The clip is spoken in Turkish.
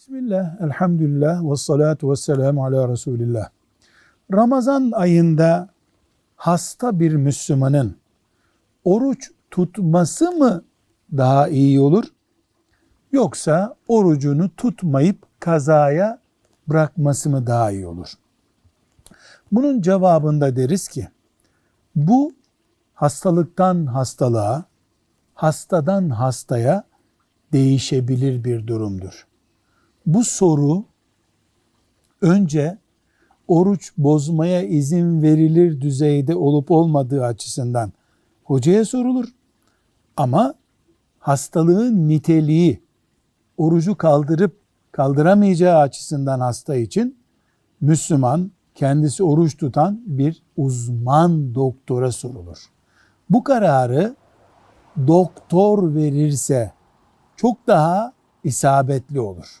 Bismillah, elhamdülillah ve salatu ve selamu ala Resulillah. Ramazan ayında hasta bir Müslümanın oruç tutması mı daha iyi olur? Yoksa orucunu tutmayıp kazaya bırakması mı daha iyi olur? Bunun cevabında deriz ki bu hastalıktan hastalığa, hastadan hastaya değişebilir bir durumdur. Bu soru önce oruç bozmaya izin verilir düzeyde olup olmadığı açısından hocaya sorulur. Ama hastalığın niteliği orucu kaldırıp kaldıramayacağı açısından hasta için Müslüman kendisi oruç tutan bir uzman doktora sorulur. Bu kararı doktor verirse çok daha isabetli olur.